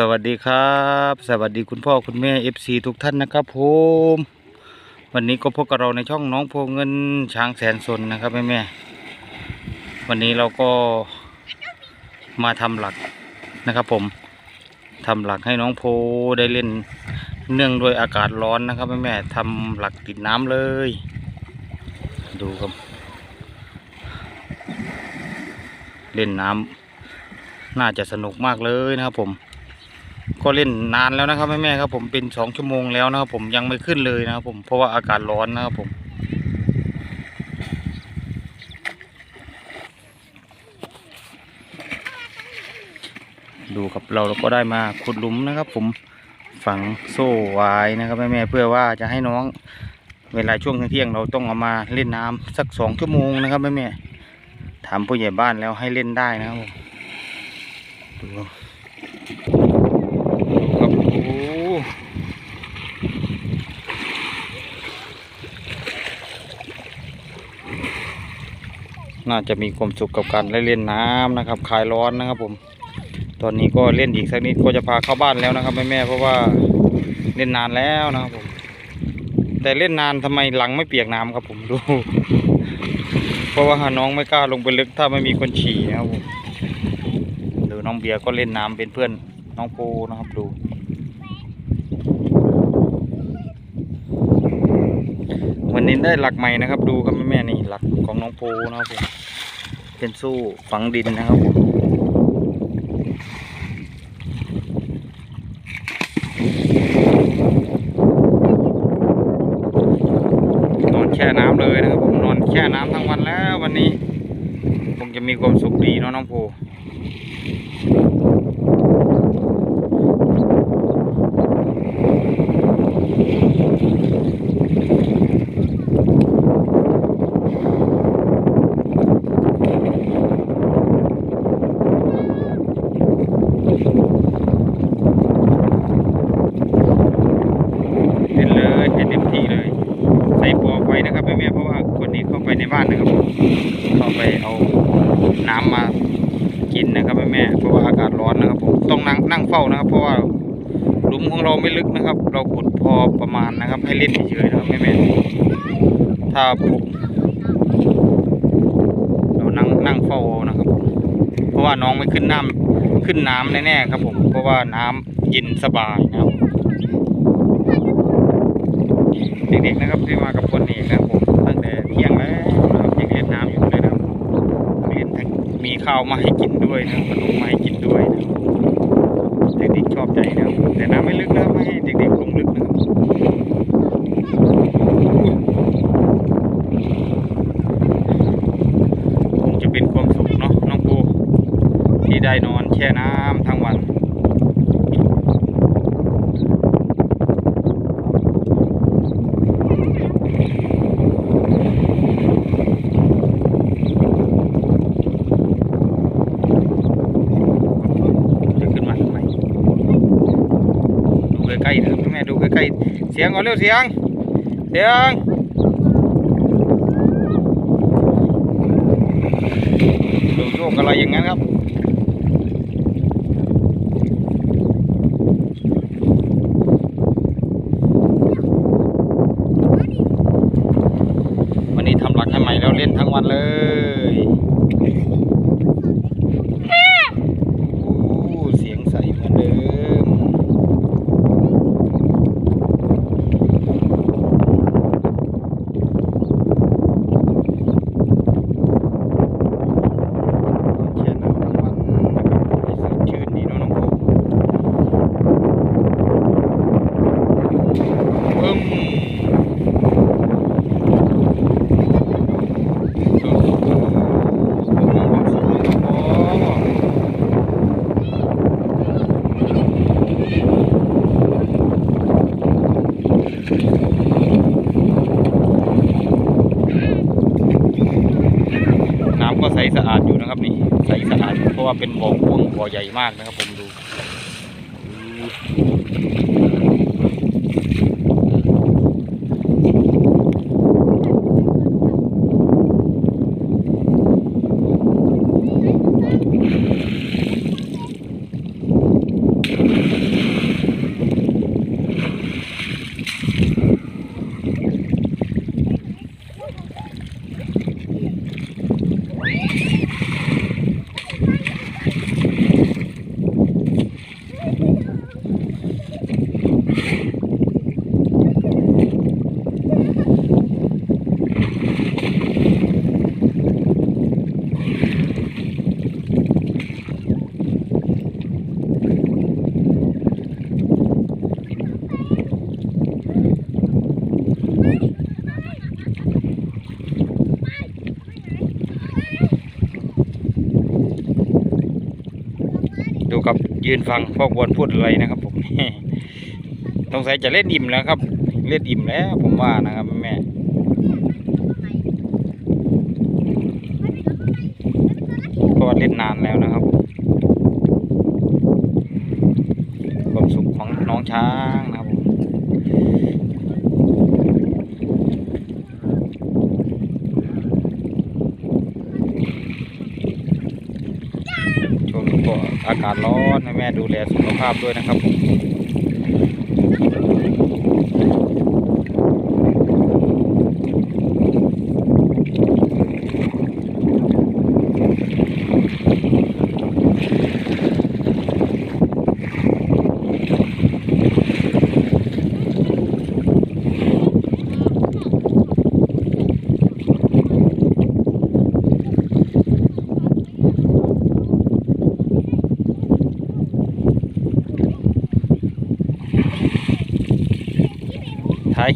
สวัสดีครับ สวัสดีคุณพ่อคุณแม่ FC ทุกท่านนะครับผมวันนี้ก็พบกับเราในช่องน้องโพเงินช้างแสนสนนะครับแม่แม่วันนี้เราก็มาทำหลักนะครับผมทำหลักให้น้องโพได้เล่นเนื่องด้วยอากาศร้อนนะครับแม่แม่ทำหลักติดน้ำเลย ดูครับ เล่นน้ำน่าจะสนุกมากเลยนะครับผม ก็เล่นนานแล้วนะครับแม่แม่ครับผมเป็นสองชั่วโมงแล้วนะครับผมยังไม่ขึ้นเลยนะครับผมเพราะว่าอากาศร้อนนะครับผมดูกับเราเราก็ได้มาขุดหลุมนะครับ ผมฝังโซ่ไว้นะครับแม่แม่เพื่อว่าจะให้น้องเวลาช่วงเที่ยงเราต้องเอามาเล่นน้ำสักสองชั่วโมงนะครับแม่แม่ถามผู้ใหญ่บ้านแล้วให้เล่นได้นะครับผมดูครับดูครับโอ้โห น่าจะมีความสุขกับการเล่นน้ำนะครับคลายร้อนนะครับ ผม ตอนนี้ก็เล่นอีกสักนิดก็จะพาเข้าบ้านแล้วนะครับแม่แม่เพราะว่าเล่นนานแล้วนะครับผม แต่เล่นนานทำไมหลังไม่เปียกน้ำครับผมดูเพราะว่าน้องไม่กล้าลงไปลึกถ้าไม่มีคนฉี่นะครับผมดูน้องเบียร์ก็เล่นน้ำเป็นเพื่อนน้องโปนะครับดูวันนี้ได้หลักใหม่นะครับ ดูครับแม่แม่นี่หลักของน้องโปนะครับผม เป็นสู้ฝังดินนะครับผมนอนแช่น้ำเลยนะครับผมนอนแช่น้ำทั้งวันแล้ววันนี้คงจะมีความสุขดีเนาะน้องปูเล่นเลยให้เต็มที่เลย ใส่ปลอกไว้นะครับแม่ๆเพราะว่าคนนี้เข้าไปในบ้านนะครับผมเข้าไปเอาน้ำมากินนะครับแม่เพราะว่าอากาศร้อนนะครับผมต้องนั่งนั่งเฝ้านะครับ เพราะว่าหลุมของเราไม่ลึกนะครับ เราขุดพอประมาณนะครับ ให้เล่นเฉยๆนะครับแม่ถ้าผมเรานั่งนั่งเฝ้านะครับเพราะว่าน้องไม่ขึ้นน้ำขึ้นน้ำแน่ๆครับ ผม เพราะว่าน้ำเย็นสบายนะครับเด็กๆนะครับที่มากับคนนี้นะครับผมตั้งแต่เที่ยงแล้ว ข้าวมาให้กินด้วยนะขนมมาให้กินด้วยนะเด็กๆชอบใจนะแต่น้ำไม่ลึกนะไม่ให้เด็กๆลงลึกนะครับคงจะเป็นความสุขเนาะน้องปูที่ได้นอนแช่น้ำทั้งวัน จะขึ้นมาทำไมดูใกล้ๆนะครับแม่ดูใกล้ๆเสียงก่อนเร็วเสียง เสียงดูโยกอะไรอย่างนั้นครับวันนี้ทำหลักให้ใหม่แล้วเล่นทั้งวันเลยโอ้เสียงใสเหมือนเดิม เชียร์น้ำทั้งวันนะครับให้สดชื่นดีเนาะน้องโบปึ้มดูดูมองความสุขเลยครับผมน้ำก็ใสสะอาดอยู่นะครับนี่ใสสะอาดอยู่เพราะ ว่าเป็นบ่อกว้างบ่อใหญ่มากนะครับ ผมดู ดูครับยืนฟังพ่อควนพูดอะไรนะครับ ผมสงสัยจะเล่นอิ่มแล้วครับ เล่นอิ่มแล้ว ผมว่านะครับแม่ก็เล่นนานแล้วนะครับความสุขของน้องช้างนะครับผมช่วงนี้ ก็อากาศร้อนให้แม่ดูแลสุขภาพด้วยนะครับผม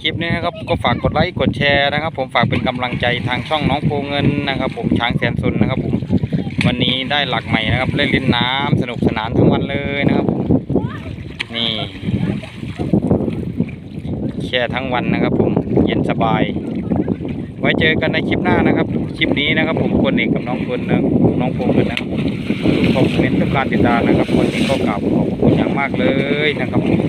คลิปนี้นะครับก็ฝากกดไลค์กดแชร์นะครับ ผมฝากเป็นกำลังใจทางช่องน้องโพเงินนะครับ ผมช้างแสนสนนะครับ ผมวันนี้ได้หลักใหม่นะครับเล่นล่นน้ำสนุกสนานทั้งวันเลยนะครับผมนี่แช่ทั้งวันนะครับ ผมเย็นสบาย ไว้เจอกันในคลิปหน้านะครับคลิปนี้นะครับ ผมคนเอกกับน้องคนนะน้องโพเงินนะครับผมขอบคุณทุกการติดตามนะครับคนนี้ก็กล่าวขอบคุณอย่างมากเลยนะครับผม